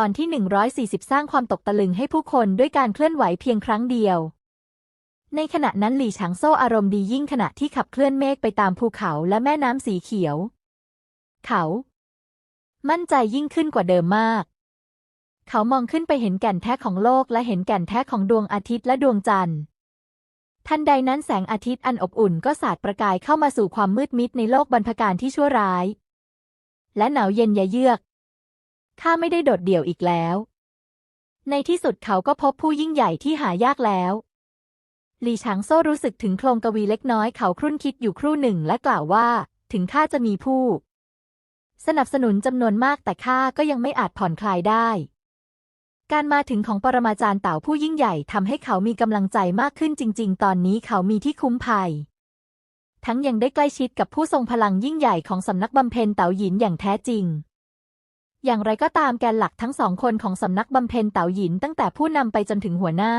ตอนที่ 140 สร้างความตกตะลึงให้ผู้คนด้วยการเคลื่อนไหวเพียงครั้งเดียว ในขณะนั้นหลี่ฉางโซ่อารมณ์ดียิ่งขณะที่ขับเคลื่อนเมฆไปตามภูเขาและแม่น้ำสีเขียว เขา มั่นใจยิ่งขึ้นกว่าเดิมมาก เขามองขึ้นไปเห็นแก่นแท้ของโลกและเห็นแก่นแท้ของดวงอาทิตย์และดวงจันทร์ทันใดนั้นแสงอาทิตย์อันอบอุ่นก็สาดประกายเข้ามาสู่ความมืดมิดในโลกบรรพการที่ชั่วร้าย และหนาวเย็นยะเยือก ข้าไม่ได้โดดเดี่ยวอีกแล้ว ในที่สุดเขาก็พบผู้ยิ่งใหญ่ที่หายากแล้ว หลี่ฉางโซ่รู้สึกถึงโครงกวีเล็กน้อยเขาครุ่นคิดอยู่ครู่หนึ่งและกล่าวว่า ถึงข้าจะมีผู้ สนับสนุนจำนวนมากแต่ข้าก็ยังไม่อาจผ่อนคลายได้การมาถึงของปรมาจารย์เต่าผู้ยิ่งใหญ่ทำให้เขามีกำลังใจมากขึ้นจริง ๆ ตอนนี้เขามีที่คุ้มภัย ทั้งยังได้ใกล้ชิดกับผู้ทรงพลังยิ่งใหญ่ของสำนักบำเพ็ญเต่าหยินอย่างแท้จริง อย่างไรก็ตามแกนหลักทั้งสองคนของสำนักบำเพ็ญเต่าหยินตั้งแต่ผู้นำไปจนถึงหัวหน้า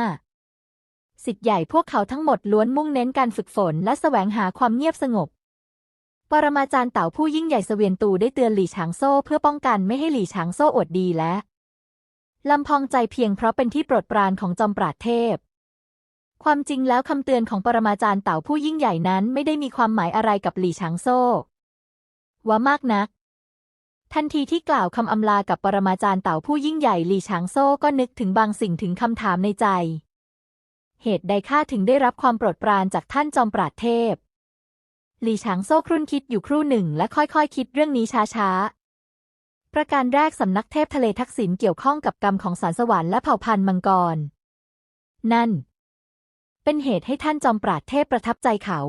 สิทธิ์ใหญ่พวกเขาทั้งหมดล้วนมุ่งเน้นการฝึกฝนและแสวงหาความเงียบสงบ ปรมาจารย์เต่าผู้ยิ่งใหญ่เสวียนตูได้เตือนหลี่ฉางโซ่เพื่อป้องกันไม่ให้หลี่ฉางโซ่อดดีและลำพองใจเพียงเพราะเป็นที่โปรดปรานของจอมปราดเทพ ความจริงแล้วคำเตือนของปรมาจารย์เต่าผู้ยิ่งใหญ่นั้นไม่ได้มีความหมายอะไรกับหลี่ฉางโซ่ว่ามากนัก ทันทีที่กล่าวคำอำลากับปรมาจารย์เต่าผู้ยิ่งใหญ่หลี่ฉางโซ่ก็นึกถึงบางสิ่งถึงคำถามในใจ เหตุใดข้าถึงได้รับความโปรดปรานจากท่านจอมปราดเทพ หลี่ฉางโซ่ครุ่นคิดอยู่ครู่หนึ่งและค่อยๆคคิดเรื่องนี้ช้าๆ ประการแรกสำนักเทพทะเลทักษิณเกี่ยวข้องกับกรรมของสารสวรรค์และเผ่าพันธุ์มังกร นั่น เป็นเหตุให้ท่านจอมปราดเทพประทับใจเขา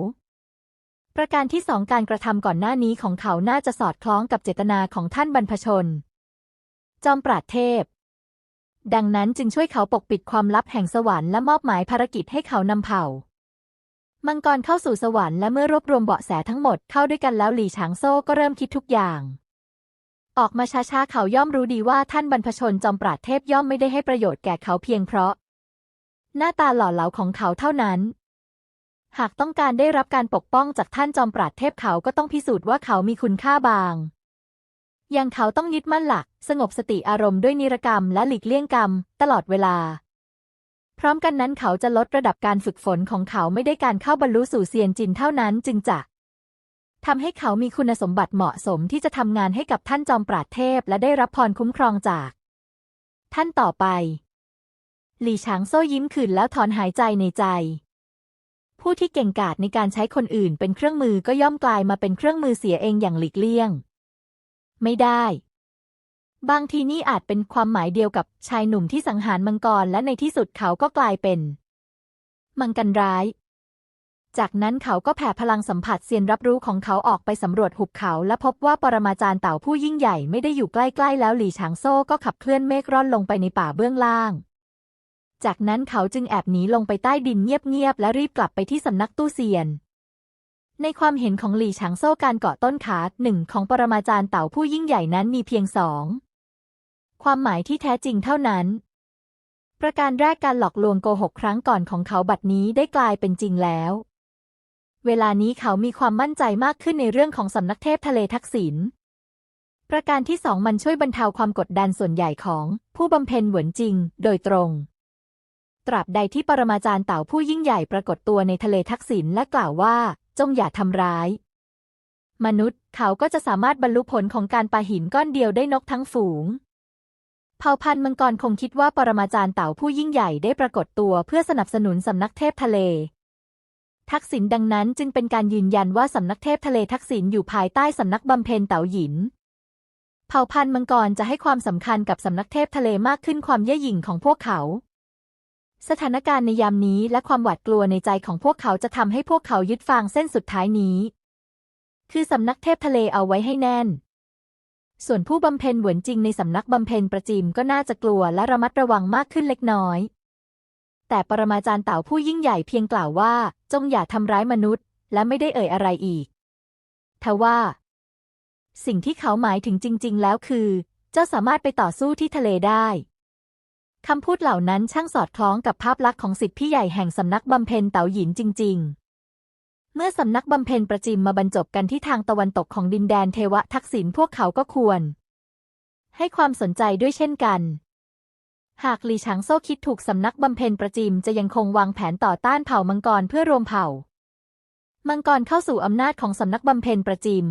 ประการที่สองการกระทำก่อนหน้านี้ของเขาน่าจะสอดคล้องกับเจตนาของท่านบรรพชน จอมปราดเทพ ดังนั้นจึงช่วยเขาปกปิดความลับแห่งสวรรค์และมอบหมายภารกิจให้เขานำเผ่า มังกรเข้าสู่สวรรค์และเมื่อรวบรวมเบาะแสทั้งหมดเข้าด้วยกันแล้วหลี่ฉางโซ่ก็เริ่มคิดทุกอย่างออกมาช้าๆ เขาย่อมรู้ดีว่าท่านบรรพชนจอมปราดเทพย่อมไม่ได้ให้ประโยชน์แก่เขาเพียงเพราะ หน้าตาหล่อเหลาของเขาเท่านั้น หากต้องการได้รับการปกป้องจากท่านจอมปราดเทพเขาก็ต้องพิสูจน์ว่าเขามีคุณค่าบาง อย่างเขาต้องยึดมั่นหลัก สงบสติอารมณ์ด้วยนิรกรรมและหลีกเลี่ยงกรรม ตลอดเวลา พร้อมกันนั้นเขาจะลดระดับการฝึกฝนของเขาไม่ได้การเข้าบรรลุสู่เซียนจินเท่านั้นจึงจะทำให้เขามีคุณสมบัติเหมาะสมที่จะทำงานให้กับท่านจอมปราดเทพและได้รับพรคุ้มครองจาก ท่านต่อไป หลี่ฉางโซ่ยิ้มขื่นแล้วถอนหายใจในใจ ผู้ที่เก่งกาจในการใช้คนอื่นเป็นเครื่องมือก็ย่อมกลายมาเป็นเครื่องมือเสียเองอย่างหลีกเลี่ยง ไม่ได้ บางทีนี่อาจเป็นความหมายเดียวกับชายหนุ่มที่สังหารมังกรและในที่สุดเขาก็กลายเป็น มังกันร้าย จากนั้นเขาก็แผ่พลังสัมผัสเซียนรับรู้ของเขาออกไปสำรวจหุบเขา และพบว่าปรมาจารย์เต่าผู้ยิ่งใหญ่ไม่ได้อยู่ใกล้ๆแล้วหลี่ฉางโซ่ก็ขับเคลื่อนเมฆร่อนลงไปในป่าเบื้องล่าง จากนั้นเขาจึงแอบหนีลงไปใต้ดินเงียบๆและรีบกลับไปที่สำนักตู้เซียน ในความเห็นของหลี่ฉางโซ่การเกาะต้นขาหนึ่งของปรมาจารย์เต่าผู้ยิ่งใหญ่นั้นมีเพียงสอง ความหมายที่แท้จริงเท่านั้น ประการแรกการหลอกลวงโกหกครั้งก่อนของเขาบัดนี้ได้กลายเป็นจริงแล้ว เวลานี้เขามีความมั่นใจมากขึ้นในเรื่องของสำนักเทพทะเลทักษิณประการที่สองมันช่วยบรรเทาความกดดันส่วนใหญ่ของผู้บำเพ็ญหวนจริง โดยตรง ตราบใดที่ปรมาจารย์เต่าผู้ยิ่งใหญ่ปรากฏตัวในทะเลทักษิณและกล่าวว่า จงอย่าทำร้าย มนุษย์เขาก็จะสามารถบรรลุผลของการปาหินก้อนเดียวได้นกทั้งฝูง เผ่าพันธุ์มังกรคงคิดว่าปรมาจารย์เต่าผู้ยิ่งใหญ่ได้ปรากฏตัวเพื่อสนับสนุนสำนักเทพทะเล ทักษิณดังนั้นจึงเป็นการยืนยันว่าสำนักเทพทะเลทักษิณอยู่ภายใต้สำนักบำเพ็ญเต่าหยินเผ่าพันธุ์มังกรจะให้ความสำคัญกับสำนักเทพทะเลมากขึ้นความเย่หยิ่งของพวกเขา สถานการณ์ในยามนี้และความหวาดกลัวในใจของพวกเขาจะทำให้พวกเขายึดฟางเส้นสุดท้ายนี้ คือสำนักเทพทะเลเอาไว้ให้แน่น ส่วนผู้บำเพ็ญหวนจริงในสำนักบำเพ็ญประจิมก็น่าจะกลัวและระมัดระวังมากขึ้นเล็กน้อย แต่ปรมาจารย์เต่าผู้ยิ่งใหญ่เพียงกล่าวว่า จงอย่าทำร้ายมนุษย์ และไม่ได้เอ่ยอะไรอีก ทว่า สิ่งที่เขาหมายถึงจริง ๆ แล้วคือ เจ้าสามารถไปต่อสู้ที่ทะเลได้ คำพูดเหล่านั้นช่างสอดคล้องกับภาพลักษณ์ของสิทธิพี่ใหญ่แห่งสำนักบำเพ็ญเต๋าหยินจริง ๆ เมื่อสำนักบำเพ็ญประจิมมาบรรจบกันที่ทางตะวันตกของดินแดนเทวทักษิณพวกเขาก็ควร ให้ความสนใจด้วยเช่นกัน หากหลีฉางโซ่คิดถูกสำนักบำเพ็ญประจิมจะยังคงวางแผนต่อต้านเผ่ามังกรเพื่อรวมเผ่า มังกรเข้าสู่อำนาจของสำนักบำเพ็ญประจิม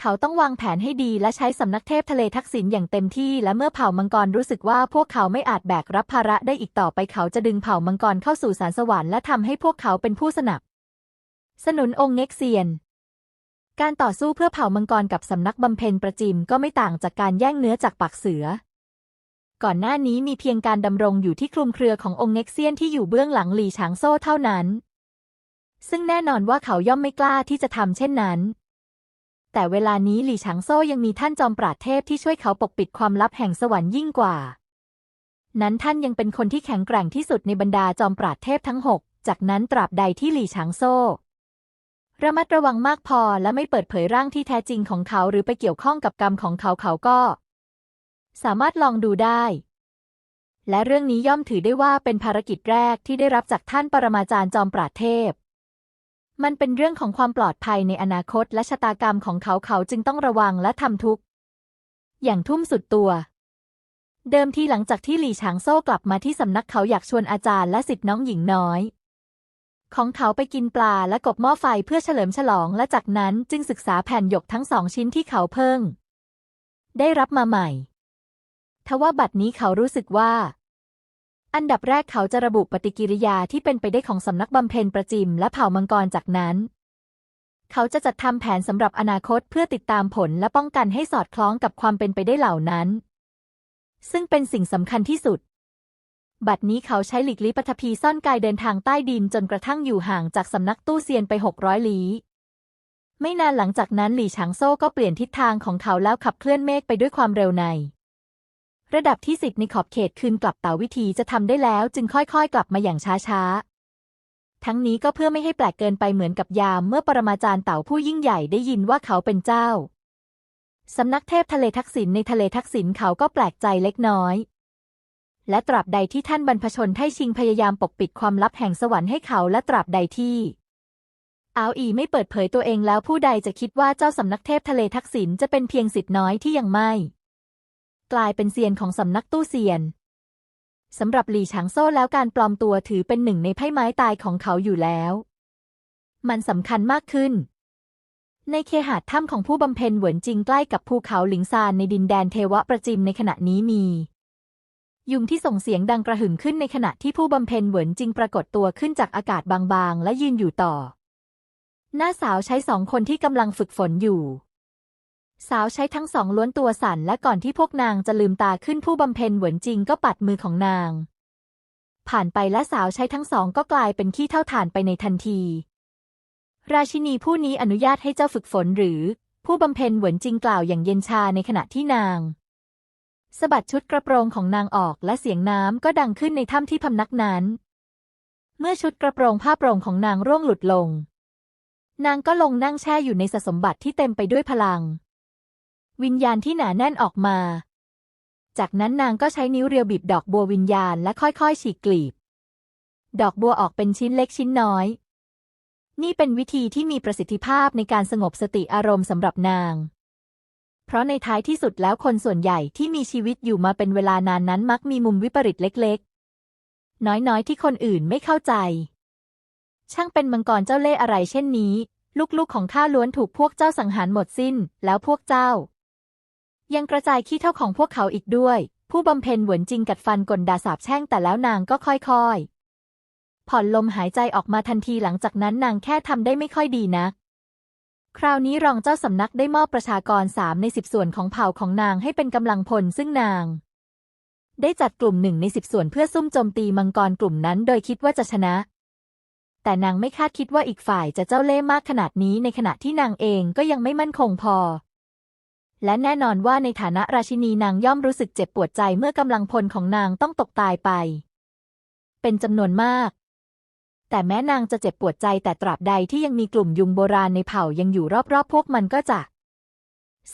เขาต้องวางแผนให้ดีและใช้สำนักเทพทะเลทักษิณอย่างเต็มที่ และเมื่อเผ่ามังกรรู้สึกว่าพวกเขาไม่อาจแบกรับภาระได้อีกต่อไปเขาจะดึงเผ่ามังกรเข้าสู่สารสวรรค์และทำให้พวกเขาเป็นผู้สนับ สนุนองค์เง็กเซียน การต่อสู้เพื่อเผ่ามังกรกับสำนักบำเพ็ญประจิมก็ไม่ต่างจากการแย่งเนื้อจากปากเสือ ก่อนหน้านี้มีเพียงการดำรงอยู่ที่คลุมเครือขององค์เง็กเซียนที่อยู่เบื้องหลังหลีฉางโซ่เท่านั้น ซึ่งแน่นอนว่าเขาย่อมไม่กล้าที่จะทำเช่นนั้น แต่เวลานี้หลี่ฉางโซ่ยังมีท่านจอมปราดเทพที่ช่วยเขาปกปิดความลับแห่งสวรรค์ยิ่งกว่า นั้นท่านยังเป็นคนที่แข็งแกร่งที่สุดในบรรดาจอมปราดเทพทั้งหกจากนั้นตราบใดที่หลี่ฉางโซ่ระมัดระวังมากพอและไม่เปิดเผยร่างที่แท้จริงของเขาหรือไปเกี่ยวข้องกับกรรมของเขาเขาก็ สามารถลองดูได้ และเรื่องนี้ย่อมถือได้ว่าเป็นภารกิจแรกที่ได้รับจากท่านปรมาจารย์จอมปราดเทพ มันเป็นเรื่องของความปลอดภัยในอนาคตและชะตากรรมของเขาเขาจึงต้องระวังและทำทุก อย่างทุ่มสุดตัว เดิมทีหลังจากที่หลี่ฉางโซ่กลับมาที่สำนักเขาอยากชวนอาจารย์และสิทธิ์น้องหญิงน้อย ของเขาไปกินปลาและกบหม้อไฟเพื่อเฉลิมฉลองและจากนั้นจึงศึกษาแผ่นหยกทั้งสองชิ้นที่เขาเพิ่ง ได้รับมาใหม่ทว่าบัดนี้เขารู้สึกว่า อันดับแรกเขาจะระบุปฏิกิริยาที่เป็นไปได้ของสำนักบำเพ็ญประจิมและเผ่ามังกรจากนั้น เขาจะจัดทำแผนสำหรับอนาคตเพื่อติดตามผลและป้องกันให้สอดคล้องกับความเป็นไปได้เหล่านั้น ซึ่งเป็นสิ่งสำคัญที่สุด บัดนี้เขาใช้หลีกลี้ปฐพีซ่อนกายเดินทางใต้ดินจนกระทั่งอยู่ห่างจากสำนักตู้เซียนไปหกร้อยลี้ไม่นานหลังจากนั้นหลี่ฉางโซ่ก็เปลี่ยนทิศทางของเขาแล้วขับเคลื่อนเมฆไปด้วยความเร็วใน ระดับที่สิบในขอบเขตคืนกลับเต่าวิธีจะทำได้แล้วจึงค่อยๆ กลับมาอย่างช้าๆ ทั้งนี้ก็เพื่อไม่ให้แปลกเกินไปเหมือนกับยามเมื่อปรมาจารย์เต่าผู้ยิ่งใหญ่ได้ยินว่าเขาเป็นเจ้า สำนักเทพทะเลทักษิณในทะเลทักษิณเขาก็แปลกใจเล็กน้อย และตราบใดที่ท่านบรรพชนไทชิงพยายามปกปิดความลับแห่งสวรรค์ให้เขาและตราบใดที่อาวอีไม่เปิดเผยตัวเองแล้วผู้ใดจะคิดว่าเจ้าสำนักเทพทะเลทักษิณจะเป็นเพียงสิทธิ์น้อยที่ยังไม่ กลายเป็นเซียนของสำนักตู้เซียนสำหรับหลี่ฉางโซ่แล้วการปลอมตัวถือเป็นหนึ่งในไพ่ไม้ตายของเขาอยู่แล้ว มันสำคัญมากขึ้น ในเคหะถ้ำของผู้บำเพ็ญเหวินจิงใกล้กับภูเขาหลิงซานในดินแดนเทวะประจิมในขณะนี้มี ยุงที่ส่งเสียงดังกระหึ่มขึ้นในขณะที่ผู้บำเพ็ญเหวินจิงปรากฏตัวขึ้นจากอากาศบางๆ และยืนอยู่ต่อ หน้าสาวใช้สองคนที่กำลังฝึกฝนอยู่ สาวใช้ทั้งสองล้วนตัวสั่นและก่อนที่พวกนางจะลืมตาขึ้นผู้บำเพ็ญเหวินจิงก็ปัดมือของนาง ผ่านไปและสาวใช้ทั้งสองก็กลายเป็นขี้เท่าฐานไปในทันที ราชินีผู้นี้อนุญาตให้เจ้าฝึกฝนหรือ ผู้บำเพ็ญเหวินจิงกล่าวอย่างเย็นชาในขณะที่นางสะบัดชุดกระโปรงของนางออกและเสียงน้ำก็ดังขึ้นในถ้ำที่พำนักนั้น เมื่อชุดกระโปรงผ้าโปร่งของนางร่วงหลุดลง นางก็ลงนั่งแช่อยู่ในสมบัติที่เต็มไปด้วยพลัง วิญญาณที่หนาแน่นออกมา จากนั้นนางก็ใช้นิ้วเรียวบีบดอกบัววิญญาณและค่อยๆฉีกกลีบ ดอกบัวออกเป็นชิ้นเล็กชิ้นน้อย นี่เป็นวิธีที่มีประสิทธิภาพในการสงบสติอารมณ์สำหรับนาง เพราะในท้ายที่สุดแล้วคนส่วนใหญ่ที่มีชีวิตอยู่มาเป็นเวลานานนั้นมักมีมุมวิปริตเล็กๆ น้อยๆ ที่คนอื่นไม่เข้าใจ ช่างเป็นมังกรเจ้าเล่ห์อะไรเช่นนี้ ลูกๆของข้าล้วนถูกพวกเจ้าสังหารหมดสิ้น แล้วพวกเจ้า ยังกระจายขี้เท่าของพวกเขาอีกด้วย ผู้บำเพ็ญหวนจริงกัดฟันกลดาสาบแช่งแต่แล้วนางก็ค่อยๆ ผ่อนลมหายใจออกมาทันทีหลังจากนั้นนางแค่ทำได้ไม่ค่อยดีนักคราวนี้รองเจ้าสำนักได้มอบประชากรสามในสิบส่วนของเผ่าของนางให้เป็นกำลังพลซึ่งนาง ได้จัดกลุ่มหนึ่งในสิบส่วนเพื่อซุ่มโจมตีมังกรกลุ่มนั้นโดยคิดว่าจะชนะ แต่นางไม่คาดคิดว่าอีกฝ่ายจะเจ้าเล่ห์มากขนาดนี้ในขณะที่นางเองก็ยังไม่มั่นคงพอ และแน่นอนว่าในฐานะราชินีนางย่อมรู้สึกเจ็บปวดใจเมื่อกำลังพลของนางต้องตกตายไป เป็นจำนวนมาก แต่แม้นางจะเจ็บปวดใจแต่ตราบใดที่ยังมีกลุ่มยุงโบราณในเผ่ายังอยู่รอบๆ พวกมันก็จะ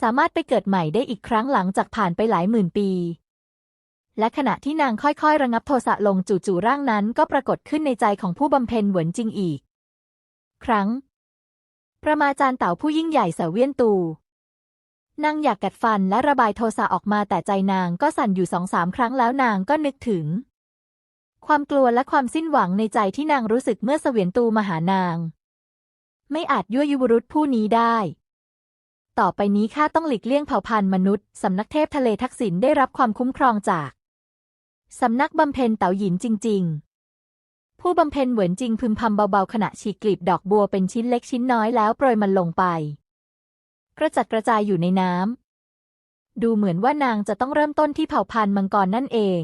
สามารถไปเกิดใหม่ได้อีกครั้งหลังจากผ่านไปหลายหมื่นปี และขณะที่นางค่อยๆ ระงับโทสะลงจู่ๆร่างนั้นก็ปรากฏขึ้นในใจของผู้บำเพ็ญหวนจริงอีก ครั้ง ประมาจารย์เต่าผู้ยิ่งใหญ่เสเวียนตู นางอยากกัดฟันและระบายโทสะออกมาแต่ใจนางก็สั่นอยู่สองสามครั้งแล้วนางก็นึกถึง ความกลัวและความสิ้นหวังในใจที่นางรู้สึกเมื่อเสวียนตูมาหานาง ไม่อาจยั่วยุบุรุษผู้นี้ได้ ต่อไปนี้ข้าต้องหลีกเลี่ยงเผ่าพันธุ์มนุษย์สำนักเทพทะเลทักษิณได้รับความคุ้มครองจากสำนักบำเพ็ญเต๋าหยินจริง ๆผู้บำเพ็ญเหวินจริงพึมพำเบาๆขณะฉีกกลีบดอกบัวเป็นชิ้นเล็กชิ้นน้อยแล้วโปรยมันลงไป กระจัดกระจายอยู่ในน้ำดูเหมือนว่านางจะต้องเริ่มต้นที่เผ่าพันธุ์มังกรนั่นเอง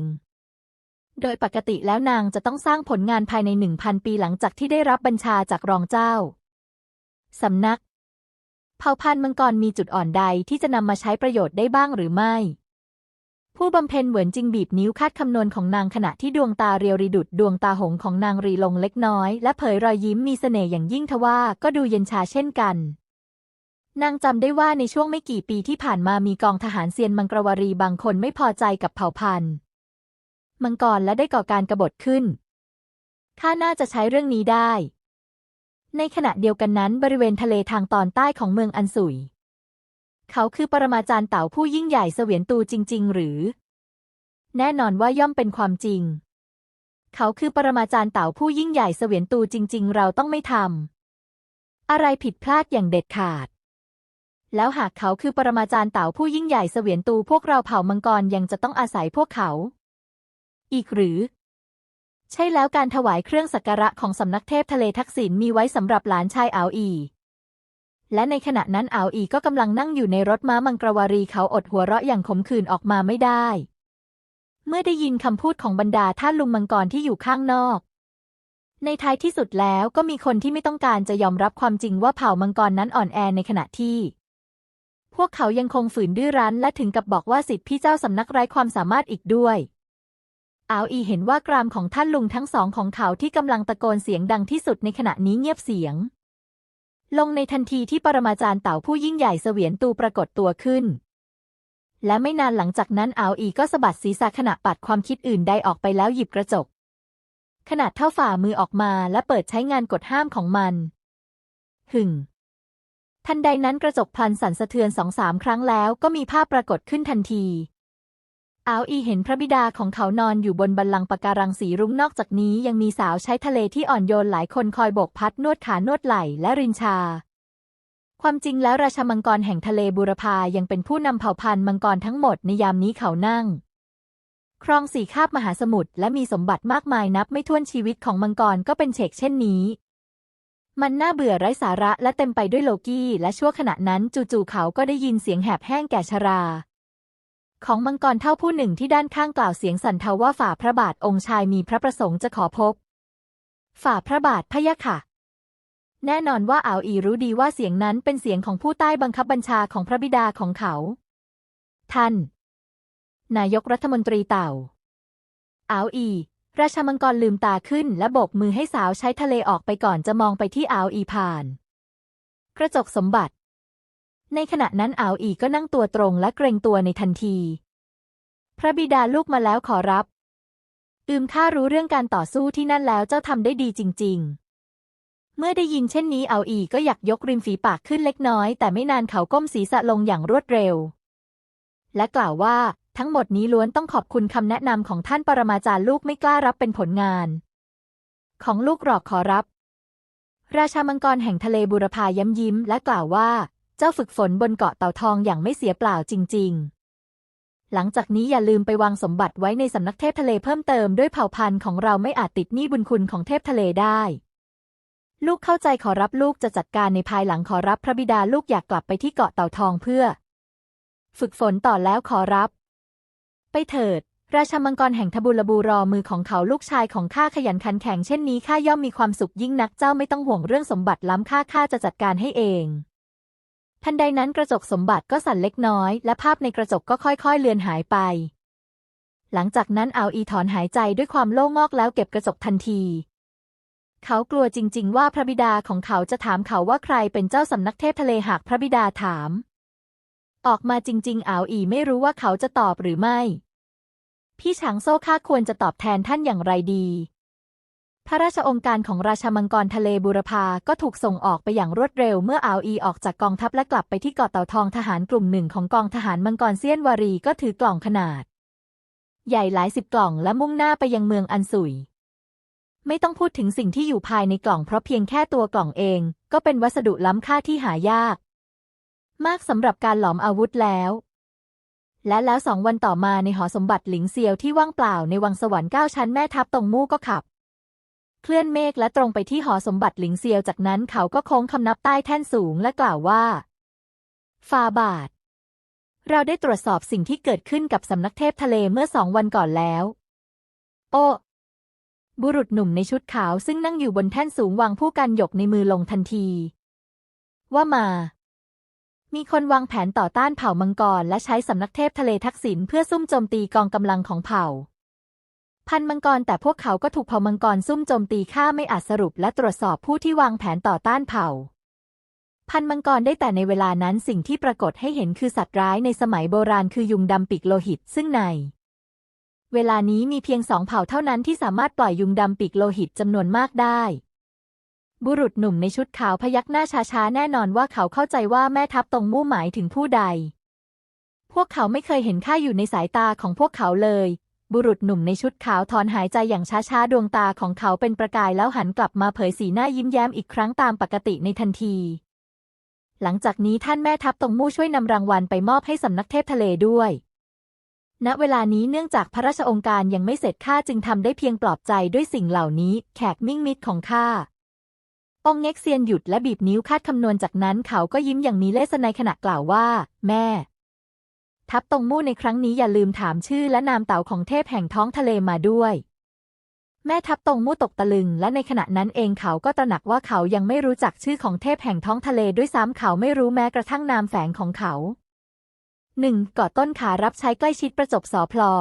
โดยปกติแล้วนางจะต้องสร้างผลงานภายในหนึ่งพันปีหลังจากที่ได้รับบัญชาจากรองเจ้าสำนัก เผ่าพันธุ์มังกรมีจุดอ่อนใดที่จะนำมาใช้ประโยชน์ได้บ้างหรือไม่ผู้บำเพ็ญเหวินจิงบีบนิ้วคาดคำนวณของนางขณะที่ดวงตาเรียวริดุดดวงตาหงของนางรีลงเล็กน้อย และเผยรอยยิ้มมีเสน่ห์อย่างยิ่งทว่าก็ดูเย็นชาเช่นกัน นางจำได้ว่าในช่วงไม่กี่ปีที่ผ่านมามีกองทหารเซียนมังกรวารีบางคนไม่พอใจกับเผ่าพันธุ์ มังกรและได้ก่อการกบฏขึ้น ข้าน่าจะใช้เรื่องนี้ได้ ในขณะเดียวกันนั้นบริเวณทะเลทางตอนใต้ของเมืองอันสุย เขาคือปรมาจารย์เต่าผู้ยิ่งใหญ่เสวียนตูจริง ๆ หรือ แน่นอนว่าย่อมเป็นความจริง เขาคือปรมาจารย์เต่าผู้ยิ่งใหญ่เสวียนตูจริง ๆ เราต้องไม่ทำอะไรผิดพลาดอย่างเด็ดขาด แล้วหากเขาคือปรมาจารย์เต่าผู้ยิ่งใหญ่เสวียนตูพวกเราเผ่ามังกรยังจะต้องอาศัยพวกเขา อีกหรือ ใช่แล้วการถวายเครื่องสักการะของสำนักเทพทะเลทักษิณมีไว้สำหรับหลานชายอาอี และในขณะนั้นอาอีก็กำลังนั่งอยู่ในรถม้ามังกรวารีเขาอดหัวเราะอย่างขมขื่นออกมาไม่ได้ เมื่อได้ยินคำพูดของบรรดาท่านลุงมังกรที่อยู่ข้างนอกในท้ายที่สุดแล้วก็มีคนที่ไม่ต้องการจะยอมรับความจริงว่าเผ่ามังกรนั้นอ่อนแอในขณะที่ พวกเขายังคงฝืนดื้อรั้นและถึงกับบอกว่าสิทธิพี่เจ้าสำนักไร้ความสามารถอีกด้วยอาวอีเห็นว่ากรามของท่านลุงทั้งสองของเขาที่กำลังตะโกนเสียงดังที่สุดในขณะนี้เงียบเสียง ลงในทันทีที่ปรมาจารย์เต่าผู้ยิ่งใหญ่เสวียนตูปรากฏตัวขึ้น และไม่นานหลังจากนั้นอาวอีก็สะบัดศีรษะขณะปัดความคิดอื่นใดออกไปแล้วหยิบกระจก ขนาดเท่าฝ่ามือออกมาและเปิดใช้งานกดห้ามของมัน หึ่ง ทันใดนั้นกระจกพลันสั่นสะเทือนสองสามครั้งแล้วก็มีภาพปรากฏขึ้นทันทีอาวอีเห็นพระบิดาของเขานอนอยู่บนบัลลังก์ปะการังสีรุ้งนอกจากนี้ยังมีสาวใช้ทะเลที่อ่อนโยนหลายคนคอยโบกพัดนวดขานวดไหล่และรินชา ความจริงแล้วราชามังกรแห่งทะเลบุรพายังเป็นผู้นำเผ่าพันธุ์มังกรทั้งหมดในยามนี้เขานั่ง ครองสีคาบมหาสมุทรและมีสมบัติมากมายนับไม่ถ้วนชีวิตของมังกรก็เป็นเฉกเช่นนี้ มันน่าเบื่อไร้สาระและเต็มไปด้วยโลกี้และชั่วขณะนั้นจู่ๆเขาก็ได้ยินเสียงแหบแห้งแก่ชรา ของมังกรเท่าผู้หนึ่งที่ด้านข้างกล่าวเสียงสั่นเทาว่าฝ่าพระบาทองค์ชายมีพระประสงค์จะขอพบ ฝ่าพระบาทพะยะค่ะ แน่นอนว่าอาวอีรู้ดีว่าเสียงนั้นเป็นเสียงของผู้ใต้บังคับบัญชาของพระบิดาของเขา ท่าน นายกรัฐมนตรีเต่าอาวอี ราชามังกรลืมตาขึ้นและโบกมือให้สาวใช้ทะเลออกไปก่อนจะมองไปที่อาวอีผ่าน กระจกสมบัติ ในขณะนั้นอาวอีก็นั่งตัวตรงและเกรงตัวในทันที พระบิดาลูกมาแล้วขอรับ อืมข้ารู้เรื่องการต่อสู้ที่นั่นแล้วเจ้าทำได้ดีจริง ๆ เมื่อได้ยินเช่นนี้อาวอีก็อยากยกริมฝีปากขึ้นเล็กน้อย แต่ไม่นานเขาก้มศีรษะลงอย่างรวดเร็ว และกล่าวว่า ทั้งหมดนี้ล้วนต้องขอบคุณคำแนะนำของท่านปรมาจารย์ลูกไม่กล้ารับเป็นผลงาน ของลูกหรอกขอรับ ราชามังกรแห่งทะเลบุรพาย้ำยิ้มและกล่าวว่า เจ้าฝึกฝนบนเกาะเต่าทองอย่างไม่เสียเปล่าจริง ๆ หลังจากนี้อย่าลืมไปวางสมบัติไว้ในสำนักเทพทะเลเพิ่มเติมด้วยเผ่าพันธุ์ของเราไม่อาจติดหนี้บุญคุณของเทพทะเลได้ลูกเข้าใจขอรับลูกจะจัดการในภายหลังขอรับพระบิดาลูกอยากกลับไปที่เกาะเต่าทองเพื่อ ฝึกฝนต่อแล้วขอรับ ไปเถิด ราชามังกรแห่งทบุรบูรอมือของเขาลูกชายของข้าขยันขันแข็งเช่นนี้ข้าย่อมมีความสุขยิ่งนักเจ้าไม่ต้องห่วงเรื่องสมบัติล้ำค่าข้าจะจัดการให้เองทันใดนั้นกระจกสมบัติก็สั่นเล็กน้อย และภาพในกระจกก็ค่อยๆ เลือนหายไป หลังจากนั้นเอาอีถอนหายใจด้วยความโล่งงอกแล้วเก็บกระจกทันที เขากลัวจริง ๆ ว่าพระบิดาของเขาจะถามเขาว่าใครเป็นเจ้าสำนักเทพทะเลหากพระบิดาถาม ออกมาจริง ๆ อาวอีไม่รู้ว่าเขาจะตอบหรือไม่ พี่ฉางโซ่ข้าควรจะตอบแทนท่านอย่างไรดี พระราชองค์การของราชามังกรทะเลบูรพาก็ถูกส่งออกไปอย่างรวดเร็วเมื่ออาวอีออกจากกองทัพและกลับไปที่เกาะเต่าทองทหารกลุ่มหนึ่งของกองทหารมังกรเซียนวารีก็ถือกล่องขนาด ใหญ่หลายสิบกล่องและมุ่งหน้าไปยังเมืองอันสุยไม่ต้องพูดถึงสิ่งที่อยู่ภายในกล่องเพราะเพียงแค่ตัวกล่องเอง ก็เป็นวัสดุล้ำค่าที่หายาก มากสำหรับการหลอมอาวุธแล้ว และแล้วสองวันต่อมาในหอสมบัติหลิงเซียวที่ว่างเปล่าในวังสวรรค์เก้าชั้นแม่ทัพตงมู่ก็ขับ เคลื่อนเมฆและตรงไปที่หอสมบัติหลิงเซียวจากนั้นเขาก็โค้งคำนับใต้แท่นสูงและกล่าวว่าฟาบาท เราได้ตรวจสอบสิ่งที่เกิดขึ้นกับสำนักเทพทะเลเมื่อสองวันก่อนแล้ว โอ้ บุรุษหนุ่มในชุดขาวซึ่งนั่งอยู่บนแท่นสูงวางผู้กันหยกในมือลงทันที ว่ามา มีคนวางแผนต่อต้านเผ่ามังกร และใช้สำนักเทพทะเลทักษิณเพื่อซุ่มโจมตีกองกำลังของเผ่า พันมังกรแต่พวกเขาก็ถูกเผ่ามังกรซุ่มโจมตีฆ่าไม่อาจสรุปและตรวจสอบผู้ที่วางแผนต่อต้านเผ่า พันมังกรได้แต่ในเวลานั้นสิ่งที่ปรากฏให้เห็นคือสัตว์ร้ายในสมัยโบราณคือยุงดำปีกโลหิตซึ่งใน เวลานี้มีเพียงสองเผ่าเท่านั้นที่สามารถปล่อยยุงดำปีกโลหิตจำนวนมากได้ บุรุษหนุ่มในชุดขาวพยักหน้าช้าๆ แน่นอนว่าเขาเข้าใจว่าแม่ทัพตรงมู่หมายถึงผู้ใด พวกเขาไม่เคยเห็นข้าอยู่ในสายตาของพวกเขาเลย บุรุษหนุ่มในชุดขาวถอนหายใจอย่างช้าๆ ดวงตาของเขาเป็นประกายแล้วหันกลับมาเผยสีหน้ายิ้มแย้มอีกครั้งตามปกติในทันที หลังจากนี้ท่านแม่ทัพตรงมู่ช่วยนำรางวัลไปมอบให้สำนักเทพทะเลด้วย ณ เวลานี้เนื่องจากพระราชองค์การยังไม่เสร็จข้าจึงทำได้เพียงปลอบใจด้วยสิ่งเหล่านี้ แขกมิ่งมิตรของข้า องเง็กเซียนหยุดและบีบนิ้วคาดคำนวณจากนั้นเขาก็ยิ้มอย่างมีเลสในขณะกล่าวว่า แม่ ทัพตรงมู่ในครั้งนี้อย่าลืมถามชื่อและนามเต่าของเทพแห่งท้องทะเลมาด้วย แม่ทัพตรงมู่ตกตะลึง และในขณะนั้นเองเขาก็ตระหนักว่าเขายังไม่รู้จักชื่อของเทพแห่งท้องทะเลด้วยซ้ำเขาไม่รู้แม้กระทั่งนามแฝงของเขาหนึ่งกาะต้นขารับใช้ใกล้ชิดประจบสอพลอ